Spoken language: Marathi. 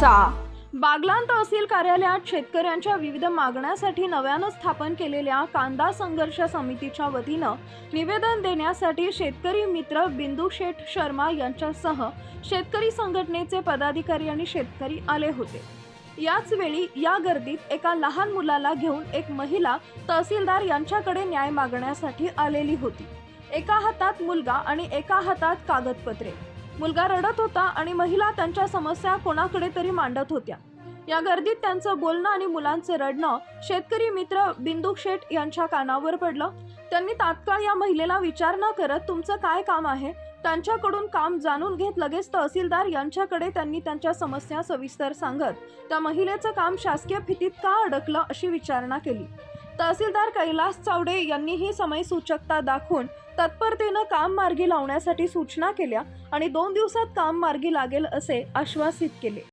चर्चा बागलाण तहसील कार्यालयात शेतकऱ्यांच्या विविध मागण्यासाठी नव्यानं स्थापन केलेल्या कांदा संघर्ष समितीच्या वतीनं निवेदन देण्यासाठी शेतकरी मित्र बिंदू शेठ शर्मा यांच्यासह शेतकरी संघटनेचे पदाधिकारी आणि शेतकरी आले होते. याच वेळी या गर्दीत एका लहान मुलाला घेऊन एक महिला तहसीलदार यांच्याकडे न्याय मागण्यासाठी आलेली होती. एका हातात मुलगा आणि एका हातात कागदपत्रे. मुलगा रडत होता आणि महिला त्यांच्या समस्या कोणाकडे तरी मांडत होत्या. या गर्दीत त्यांचं बोलणं आणि मुलांचं रडणं शेतकरी मित्र बिंदू शेठ यांच्या कानावर पडलं. त्यांनी तात्काळ या महिलेला विचार न करत तुमचं काय काम आहे? त्यांच्याकडून काम जाणून घेत लगेच तहसीलदार यांच्याकडे त्यांनी त्यांच्या समस्या सविस्तर सांगत त्या महिलेचं काम शासकीय फितीत का अडकलं अशी विचारणा केली. तहसीलदार कैलास चावडे यांनीही ही समयसूचकता दाखवून तत्परतेनं काम मार्गी लावण्यासाठी सूचना केल्या आणि दोन दिवसात काम मार्गी लागेल असे आश्वासित केले.